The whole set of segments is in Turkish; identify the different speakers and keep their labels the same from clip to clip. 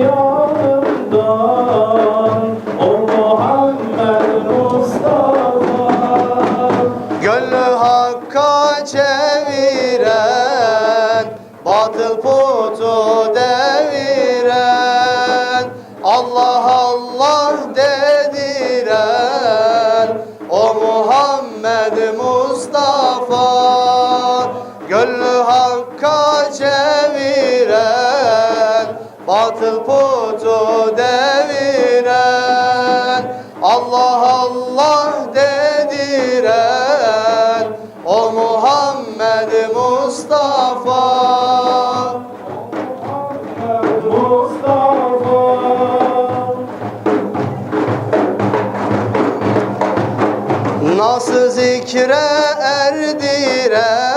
Speaker 1: yar Zikre erdiren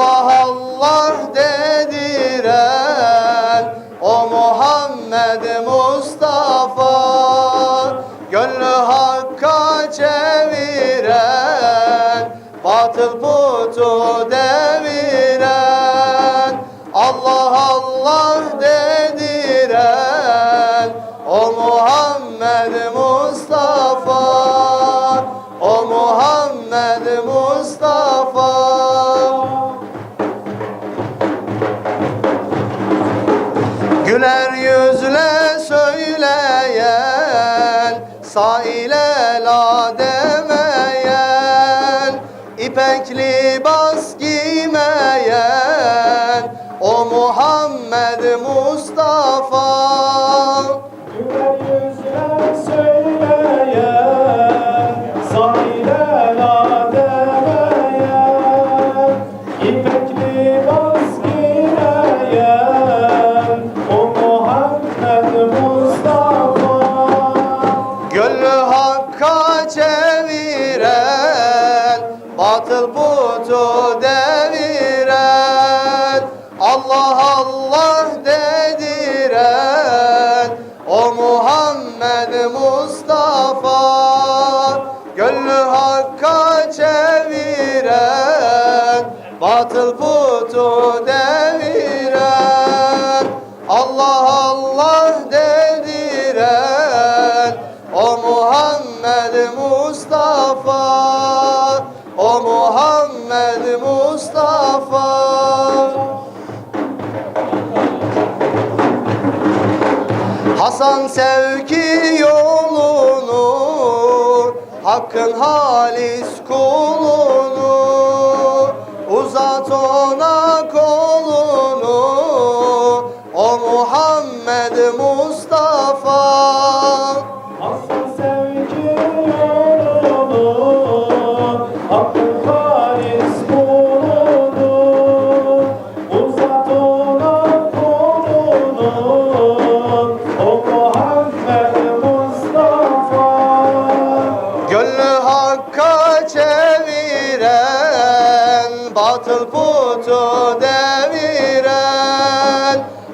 Speaker 1: Allah Allah dediren O Muhammed Mustafa. Gönlü hakka çeviren Batıl putu deviren Allah Allah deviren Allah Allah dediren O Muhammed Mustafa O Muhammed Mustafa. Hasan sevki yolunu Hakkın halis kulunu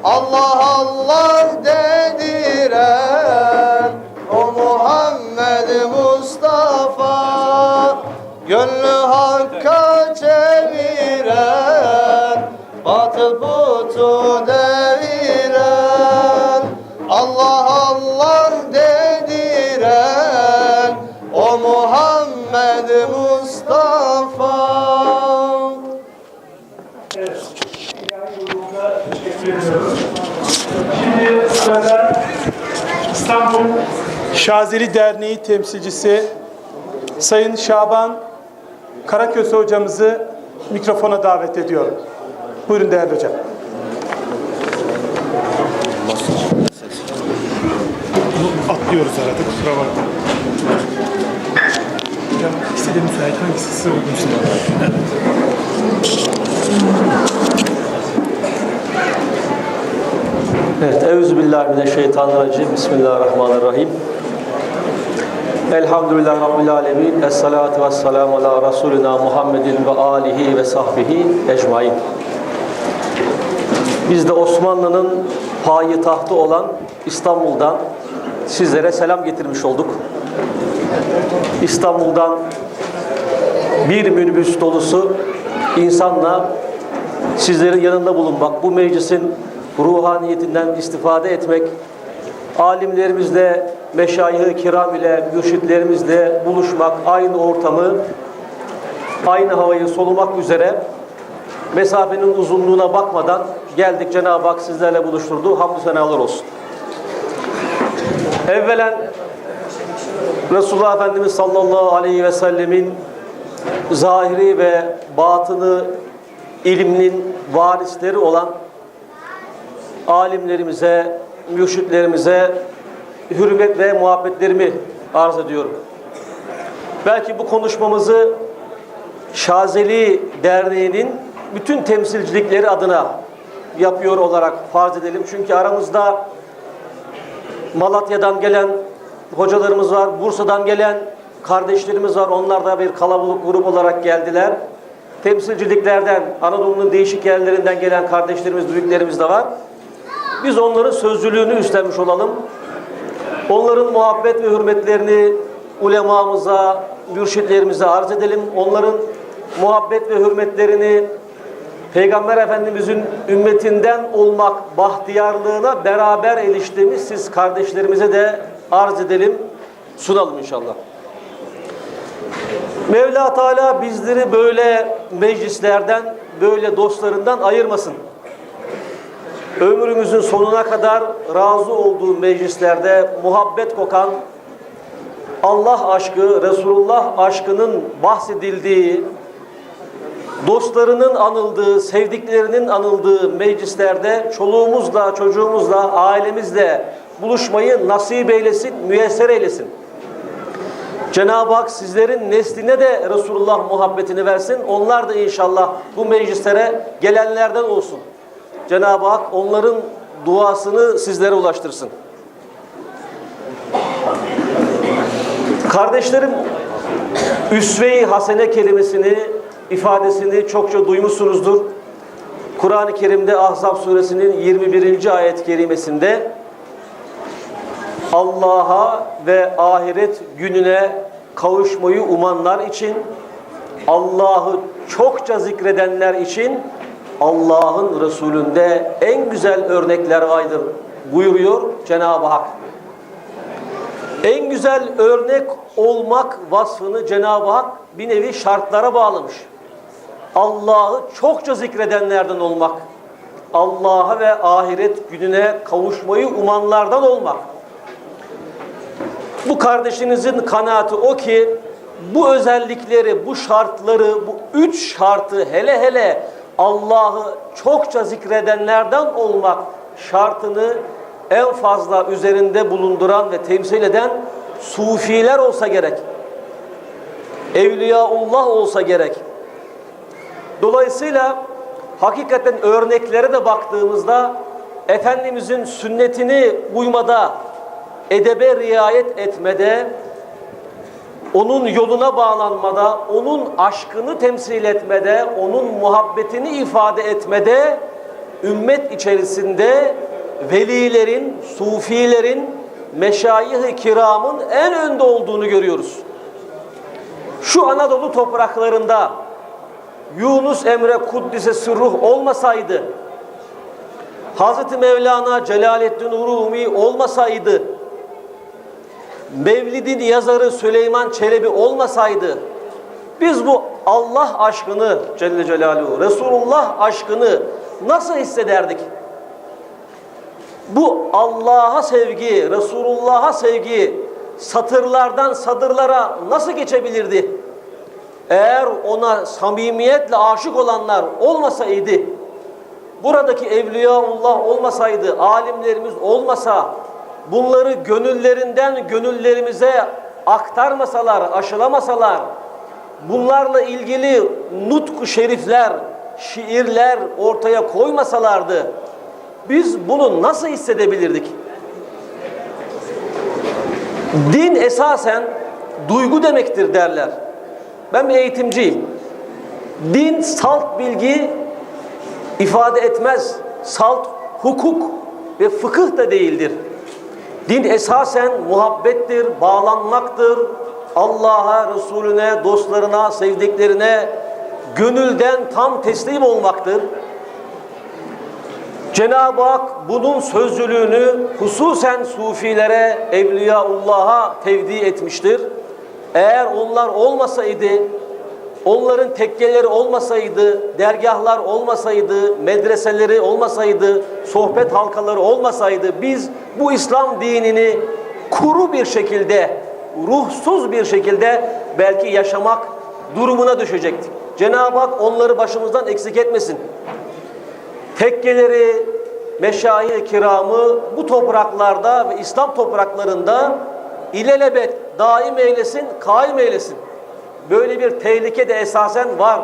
Speaker 1: Allah Allah dediren
Speaker 2: Şimdi sırada İstanbul
Speaker 3: Şazeli Derneği temsilcisi Sayın Şaban Karaköse hocamızı mikrofona davet ediyorum. Buyurun değerli hocam. Atlıyoruz arada kusura bakma. Hocam ikisi de müsait hangisi size uygunsa.
Speaker 4: Euzubillahimineşşeytanirracim. Bismillahirrahmanirrahim. Elhamdülillah Rabbil Alemin. Esselatu vesselamu ala Resulina Muhammedin ve alihi ve sahbihi ecmain. Biz de Osmanlı'nın payitahtı olan İstanbul'dan sizlere selam getirmiş olduk. İstanbul'dan bir minibüs dolusu insanla sizlerin yanında bulunmak, bu meclisin ruhaniyetinden istifade etmek, alimlerimizle, meşayih-i kiram ile, mürşitlerimizle buluşmak, aynı ortamı, aynı havayı solumak üzere mesafenin uzunluğuna bakmadan geldik Cenab-ı Hak sizlerle buluşturdu. Hamdü senalar olsun. Evvelen Resulullah Efendimiz sallallahu aleyhi ve sellemin zahiri ve batını ilminin varisleri olan alimlerimize, mürşitlerimize hürmet ve muhabbetlerimi arz ediyorum. Belki bu konuşmamızı Şazeli Derneği'nin bütün temsilcilikleri adına yapıyor olarak farz edelim. Çünkü aramızda Malatya'dan gelen hocalarımız var, Bursa'dan gelen kardeşlerimiz var. Onlar da bir kalabalık grup olarak geldiler. Temsilciliklerden, Anadolu'nun değişik yerlerinden gelen kardeşlerimiz, büyüklerimiz de var. Biz onların sözcülüğünü üstlenmiş olalım. Onların muhabbet ve hürmetlerini ulemamıza, mürşitlerimize arz edelim. Onların muhabbet ve hürmetlerini Peygamber Efendimizin ümmetinden olmak bahtiyarlığına beraber eriştiğimiz siz kardeşlerimize de arz edelim, sunalım inşallah. Mevla Teala bizleri böyle meclislerden, böyle dostlarından ayırmasın. Ömrümüzün sonuna kadar razı olduğu meclislerde muhabbet kokan, Allah aşkı, Resulullah aşkının bahsedildiği, dostlarının anıldığı, sevdiklerinin anıldığı meclislerde çoluğumuzla, çocuğumuzla, ailemizle buluşmayı nasip eylesin, müyesser eylesin. Cenab-ı Hak sizlerin nesline de Resulullah muhabbetini versin. Onlar da inşallah bu meclislere gelenlerden olsun. Cenab-ı Hak onların duasını sizlere ulaştırsın. Kardeşlerim, üsve-i hasene kelimesini, ifadesini çokça duymuşsunuzdur. Kur'an-ı Kerim'de Ahzab suresinin 21. ayet-i kerimesinde Allah'a ve ahiret gününe kavuşmayı umanlar için, Allah'ı çokça zikredenler için Allah'ın Resulünde en güzel örnekler vardır buyuruyor Cenab-ı Hak. En güzel örnek olmak vasfını Cenab-ı Hak bir nevi şartlara bağlamış. Allah'ı çokça zikredenlerden olmak, Allah'a ve ahiret gününe kavuşmayı umanlardan olmak. Bu kardeşinizin kanaati o ki bu özellikleri, bu şartları, bu üç şartı hele hele Allah'ı çokça zikredenlerden olmak şartını en fazla üzerinde bulunduran ve temsil eden sufiler olsa gerek. Evliyaullah olsa gerek. Dolayısıyla hakikaten örneklere de baktığımızda Efendimizin sünnetini uymada, edebe riayet etmede, onun yoluna bağlanmada, onun aşkını temsil etmede, onun muhabbetini ifade etmede, ümmet içerisinde velilerin, sufilerin, meşayih-i kiramın en önde olduğunu görüyoruz. Şu Anadolu topraklarında Yunus Emre Kuddise Sırruh olmasaydı, Hazreti Mevlana Celaleddin Rumi olmasaydı, Mevlid'in yazarı Süleyman Çelebi olmasaydı, biz bu Allah aşkını Celle Celaluhu, Resulullah aşkını nasıl hissederdik? Bu Allah'a sevgi, Resulullah'a sevgi satırlardan sadırlara nasıl geçebilirdi? Eğer ona samimiyetle aşık olanlar olmasaydı, buradaki evliyaullah olmasaydı, alimlerimiz olmasa, bunları gönüllerinden gönüllerimize aktarmasalar, aşılamasalar, bunlarla ilgili nutku şerifler, şiirler ortaya koymasalardı, biz bunu nasıl hissedebilirdik? Din esasen duygu demektir derler. Ben bir eğitimciyim. Din salt bilgi ifade etmez. Salt hukuk ve fıkıh da değildir. Din esasen muhabbettir, bağlanmaktır, Allah'a, Resulüne, dostlarına, sevdiklerine gönülden tam teslim olmaktır. Cenab-ı Hak bunun sözcülüğünü hususen sufilere, evliyaullah'a tevdi etmiştir. Eğer onlar olmasaydı, onların tekkeleri olmasaydı, dergahlar olmasaydı, medreseleri olmasaydı, sohbet halkaları olmasaydı biz bu İslam dinini kuru bir şekilde, ruhsuz bir şekilde belki yaşamak durumuna düşecektik. Cenab-ı Hak onları başımızdan eksik etmesin tekkeleri, meşayi kiramı bu topraklarda ve İslam topraklarında ilelebet daim eylesin, kaim eylesin. Böyle bir tehlike de esasen var.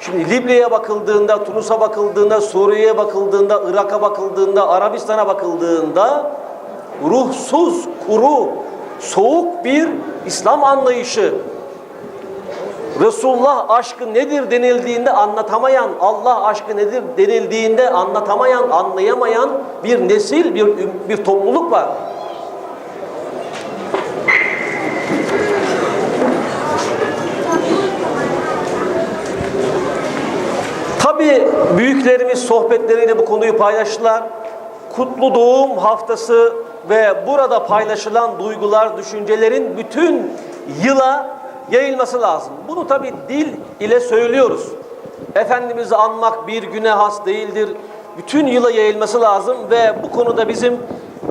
Speaker 4: Şimdi Libya'ya bakıldığında, Tunus'a bakıldığında, Suriye'ye bakıldığında, Irak'a bakıldığında, Arabistan'a bakıldığında ruhsuz, kuru, soğuk bir İslam anlayışı, Resulullah aşkı nedir denildiğinde anlatamayan, Allah aşkı nedir denildiğinde anlatamayan, anlayamayan bir nesil, bir, bir topluluk var. Tabi büyüklerimiz sohbetleriyle bu konuyu paylaştılar. Kutlu Doğum Haftası ve burada paylaşılan duygular, düşüncelerin bütün yıla yayılması lazım. Bunu tabi dil ile söylüyoruz. Efendimiz'i anmak bir güne has değildir. Bütün yıla yayılması lazım ve bu konuda bizim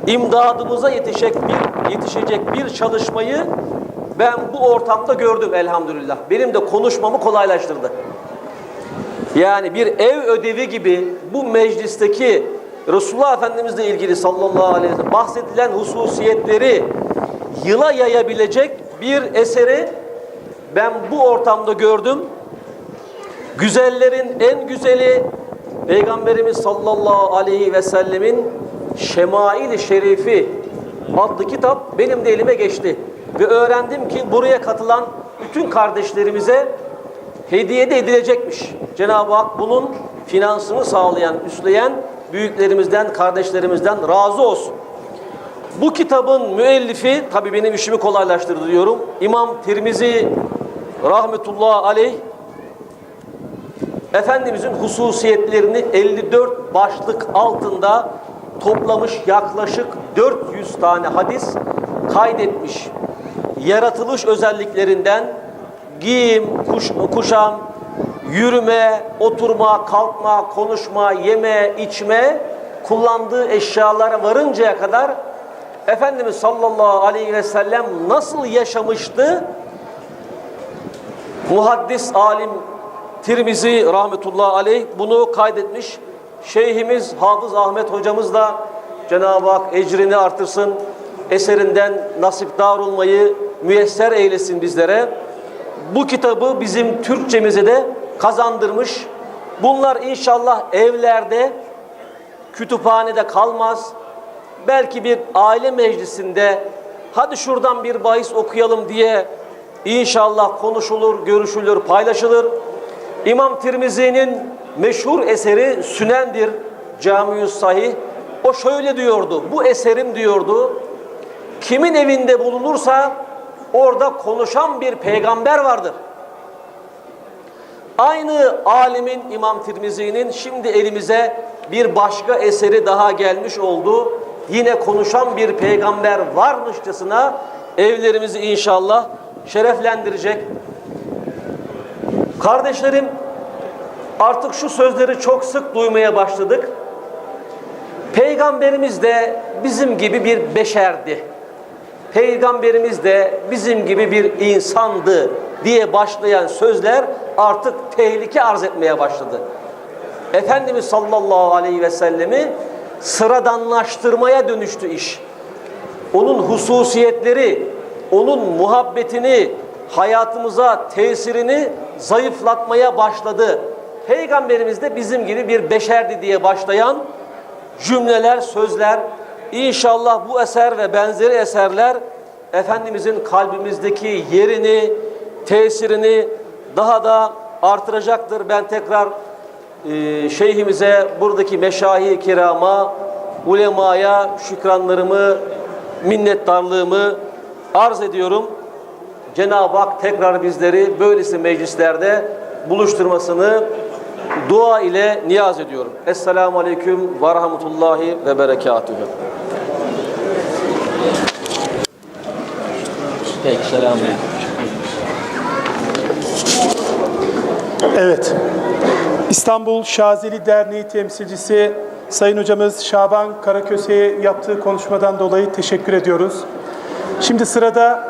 Speaker 4: imdadımıza yetişecek bir, yetişecek bir çalışmayı ben bu ortamda gördüm elhamdülillah. Benim de konuşmamı kolaylaştırdı. Yani bir ev ödevi gibi bu meclisteki Resulullah Efendimizle ilgili sallallahu aleyhi ve sellem bahsedilen hususiyetleri yıla yayabilecek bir eseri ben bu ortamda gördüm. Güzellerin en güzeli Peygamberimiz sallallahu aleyhi ve sellemin Şemail-i Şerifi adlı kitap benim de elime geçti. Ve öğrendim ki buraya katılan bütün kardeşlerimize hediye de edilecekmiş. Cenab-ı Hak bunun finansını sağlayan, üstleyen büyüklerimizden, kardeşlerimizden razı olsun. Bu kitabın müellifi, tabii benim işimi kolaylaştırdı diyorum. İmam Tirmizi rahmetullah aleyh Efendimizin hususiyetlerini 54 başlık altında toplamış yaklaşık 400 tane hadis kaydetmiş. Yaratılış özelliklerinden giyim, kuş, kuşam, yürüme, oturma, kalkma, konuşma, yeme, içme, kullandığı eşyalara varıncaya kadar Efendimiz sallallahu aleyhi ve sellem nasıl yaşamıştı? Muhaddis alim Tirmizi rahmetullahi aleyh bunu kaydetmiş. Şeyhimiz Hafız Ahmet hocamız da Cenab-ı Hak ecrini artırsın. Eserinden nasipdar olmayı müyesser eylesin bizlere. Bu kitabı bizim Türkçemize de kazandırmış. Bunlar inşallah evlerde, kütüphanede kalmaz. Belki bir aile meclisinde hadi şuradan bir bahis okuyalım diye inşallah konuşulur, görüşülür, paylaşılır. İmam Tirmizi'nin meşhur eseri Sünendir, Cami-ü Sahih. O şöyle diyordu, bu eserim diyordu, kimin evinde bulunursa orada konuşan bir peygamber vardır. Aynı alimin İmam Tirmizi'nin şimdi elimize bir başka eseri daha gelmiş oldu. Yine konuşan bir peygamber varmışçasına evlerimizi inşallah şereflendirecek. Kardeşlerim artık şu sözleri çok sık duymaya başladık. Peygamberimiz de bizim gibi bir beşerdi. Peygamberimiz de bizim gibi bir insandı diye başlayan sözler artık tehlike arz etmeye başladı. Efendimiz sallallahu aleyhi ve sellemi sıradanlaştırmaya dönüştü iş. Onun hususiyetleri, onun muhabbetini, hayatımıza tesirini zayıflatmaya başladı. Peygamberimiz de bizim gibi bir beşerdi diye başlayan cümleler, sözler, inşallah bu eser ve benzeri eserler Efendimizin kalbimizdeki yerini, tesirini daha da artıracaktır. Ben tekrar e, şeyhimize, buradaki meşahi kirama, ulemaya şükranlarımı, minnettarlığımı arz ediyorum. Cenab-ı Hak tekrar bizleri böylesi meclislerde buluşturmasını dua ile niyaz ediyorum. Esselamu Aleyküm ve Rahmetullahi ve Berekatühü. Peki, selamun
Speaker 3: Evet. İstanbul Şazeli Derneği temsilcisi Sayın Hocamız Şaban Karaköse'ye yaptığı konuşmadan dolayı teşekkür ediyoruz. Şimdi sırada